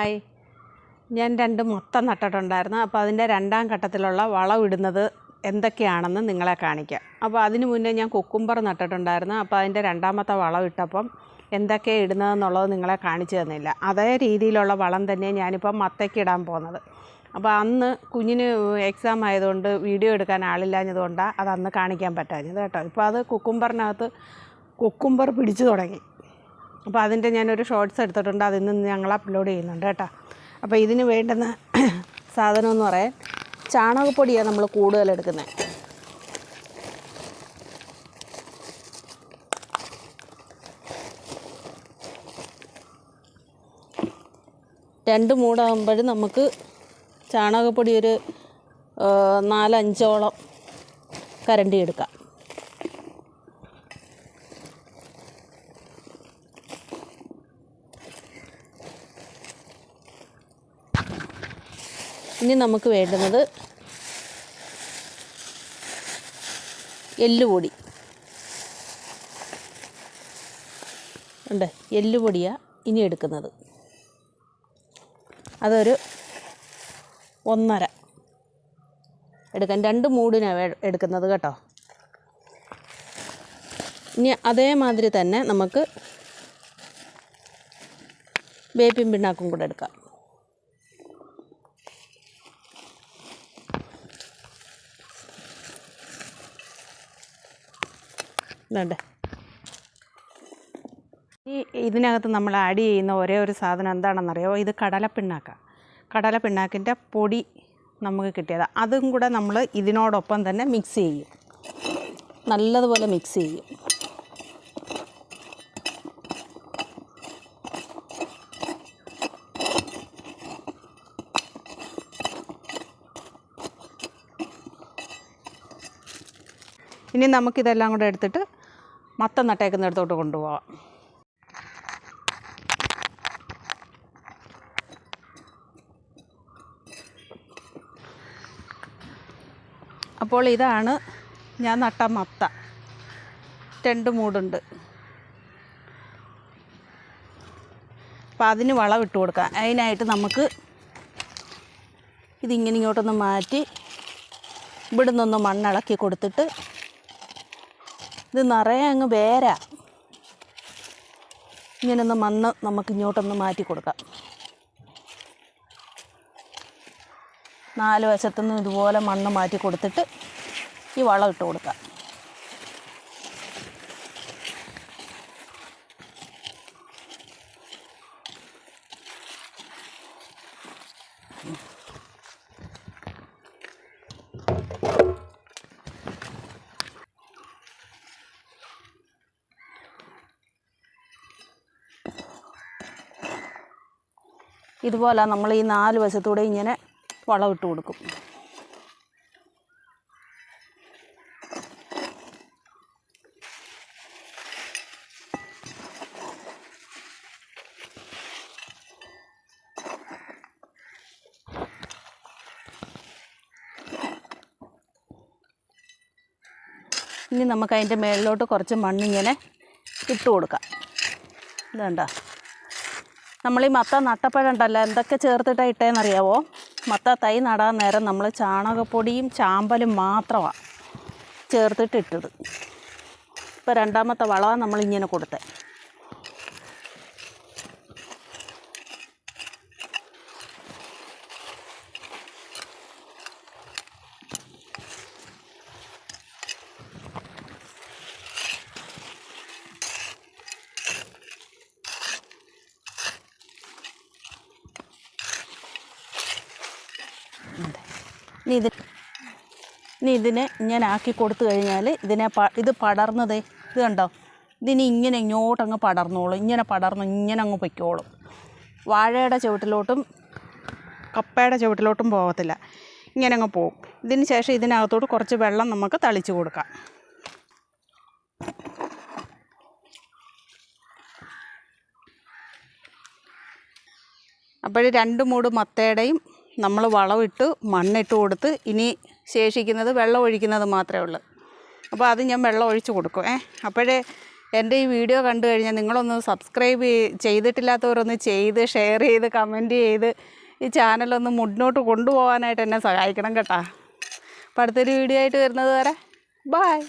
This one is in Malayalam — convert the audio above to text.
ഹായ് ഞാൻ രണ്ട് മൊത്തം നട്ടിട്ടുണ്ടായിരുന്നു. അപ്പോൾ അതിന്റെ രണ്ടാം ഘട്ടത്തിലുള്ള വളമിടുന്നത് എന്തൊക്കെയാണെന്ന് നിങ്ങളെ കാണിക്കാം. അപ്പോൾ അതിന് മുന്നേ ഞാൻ കുക്കുംബർ നട്ടിട്ടുണ്ടായിരുന്നു. അപ്പോൾ അതിന്റെ രണ്ടാമത്തെ വളം ഇട്ടപ്പം എന്തൊക്കെയാണ് ഇടുന്നതെന്നുള്ളത് നിങ്ങളെ കാണിച്ചു തന്നില്ല. അതേ രീതിയിലുള്ള വളം തന്നെ ഞാനിപ്പം മത്തയ്ക്ക് ഇടാൻ പോകുന്നത്. അപ്പോൾ അന്ന് കുഞ്ഞിന് എക്സാം ആയതുകൊണ്ട് വീഡിയോ എടുക്കാൻ ആളില്ലാഞ്ഞതുകൊണ്ടാണ് അത് അന്ന് കാണിക്കാൻ പറ്റാഞ്ഞത് കേട്ടോ. ഇപ്പോൾ അത് കുക്കുംബറിനകത്ത് കുക്കുംബർ പിടിച്ചു തുടങ്ങി. അപ്പോൾ അതിന്റെ ഞാനൊരു ഷോർട്സ് എടുത്തിട്ടുണ്ട്. അതിൽ നിന്ന് ഞങ്ങൾ അപ്ലോഡ് ചെയ്യുന്നുണ്ട് കേട്ടോ. അപ്പോൾ ഇതിന് വേണ്ടുന്ന സാധനം എന്ന് പറയാൻ ചാണകപ്പൊടിയാണ് നമ്മൾ കൂടുതൽ എടുക്കുന്നത് രണ്ട് മൂടാകുമ്പോഴും നമുക്ക് ചാണകപ്പൊടി ഒരു നാലഞ്ചോളം കരണ്ടി എടുക്കാം ഇനി നമുക്ക് വേണ്ടുന്നത് എല്ലുപൊടി. ഉണ്ട് എല്ലുപൊടിയാണ് ഇനി എടുക്കുന്നത്. അതൊരു ഒന്നര എടുക്കാൻ. രണ്ട് മൂടിനാണ് എടുക്കുന്നത് കേട്ടോ. ഇനി അതേമാതിരി തന്നെ നമുക്ക് വേപ്പിൻ പിണ്ണാക്കും കൂടെ എടുക്കാം. ഇതുണ്ട് ഈ ഇതിനകത്ത് നമ്മൾ ആഡ് ചെയ്യുന്ന ഒരേ ഒരു സാധനം എന്താണെന്നറിയോ? ഇത് കടലപ്പിണ്ണാക്ക. കടലപ്പിണ്ണാക്കിന്റെ പൊടി നമുക്ക് കിട്ടിയത്. അതും കൂടെ നമ്മൾ ഇതിനോടൊപ്പം തന്നെ മിക്സ് ചെയ്യും. നല്ലതുപോലെ മിക്സ് ചെയ്യും. ഇനി നമുക്കിതെല്ലാം കൂടെ എടുത്തിട്ട് മത്തം നട്ടേക്കുന്നിടത്തോട്ട് കൊണ്ടുപോകാം അപ്പോൾ ഇതാണ് ഞാൻ നട്ട മത്ത. രണ്ട് മൂടുണ്ട്. അപ്പം അതിന് വളം ഇട്ട് കൊടുക്കാം. അതിനായിട്ട് നമുക്ക് ഇതിങ്ങനെ ഇങ്ങോട്ടൊന്ന് മാറ്റി ഇവിടെ നിന്നൊന്ന് മണ്ണിളക്കി കൊടുത്തിട്ട് ഇത് നിറയെ അങ്ങ് വേരാ. ഇങ്ങനൊന്ന് മണ്ണ് നമുക്ക് ഇങ്ങോട്ടൊന്ന് മാറ്റി കൊടുക്കാം. നാല് വശത്തുനിന്ന് ഇതുപോലെ മണ്ണ് മാറ്റി കൊടുത്തിട്ട് ഈ വളം ഇട്ട് കൊടുക്കാം. ഇതുപോലെ നമ്മൾ ഈ നാല് വശത്തൂടെ ഇങ്ങനെ വളമിട്ട് കൊടുക്കും. ഇനി നമുക്ക് അതിന്റെ മേളിലോട്ട് കുറച്ച് മണ്ണിങ്ങനെ ഇട്ട് കൊടുക്കാം. ഇതുണ്ടോ നമ്മൾ ഈ മത്ത നട്ടപ്പോഴുണ്ടല്ലോ? എന്തൊക്കെ ചേർത്തിട്ടാണ് ഇട്ടേന്നറിയാവോ? മത്ത തൈ നടാൻ നേരം നമ്മൾ ചാണകപ്പൊടിയും ചാമ്പലും മാത്രമാണ് ചേർത്തിട്ട് ഇട്ടത് ഇപ്പോൾ രണ്ടാമത്തെ വളമാണ് നമ്മളിങ്ങനെ കൊടുത്തത് ഇനി ഇത് ഇനി ഇതിനെ ഇങ്ങനെ ആക്കി കൊടുത്തു കഴിഞ്ഞാൽ ഇതിനെ പ ഇത് പടർന്നതേ ഇത് കണ്ടോ? ഇതിനി ഇങ്ങനെ ഇങ്ങോട്ടങ്ങ് പടർന്നോളും. ഇങ്ങനെ പടർന്ന് ഇങ്ങനെ അങ്ങ് പൊയ്ക്കോളും. വാഴയുടെ ചുവട്ടിലോട്ടും കപ്പയുടെ ചുവട്ടിലോട്ടും പോകത്തില്ല. ഇങ്ങനെ അങ്ങ് പോകും ഇതിന് ശേഷം ഇതിനകത്തോട്ട് കുറച്ച് വെള്ളം നമുക്ക് തളിച്ച് കൊടുക്കാം. അപ്പോൾ രണ്ട് മൂട് മത്തയുടെയും നമ്മൾ വളമിട്ട് മണ്ണിട്ട് കൊടുത്ത് ഇനി ശേഷിക്കുന്നത് വെള്ളം ഒഴിക്കുന്നത് മാത്രമേ ഉള്ളൂ. അപ്പോൾ അത് ഞാൻ വെള്ളം ഒഴിച്ച് കൊടുക്കും. ഏ അപ്പോഴേ എന്റെ ഈ വീഡിയോ കണ്ടു കഴിഞ്ഞാൽ നിങ്ങളൊന്ന് സബ്സ്ക്രൈബ് ചെയ്- ചെയ്തിട്ടില്ലാത്തവരൊന്ന് ചെയ്ത് ഷെയർ ചെയ്ത് കമന്റ് ചെയ്ത് ഈ ചാനലൊന്ന് മുന്നോട്ട് കൊണ്ടുപോകാനായിട്ട് എന്നെ സഹായിക്കണം കേട്ടോ. അപ്പോൾ അടുത്തൊരു വീഡിയോ ആയിട്ട് വരുന്നത് വരെ ബായ്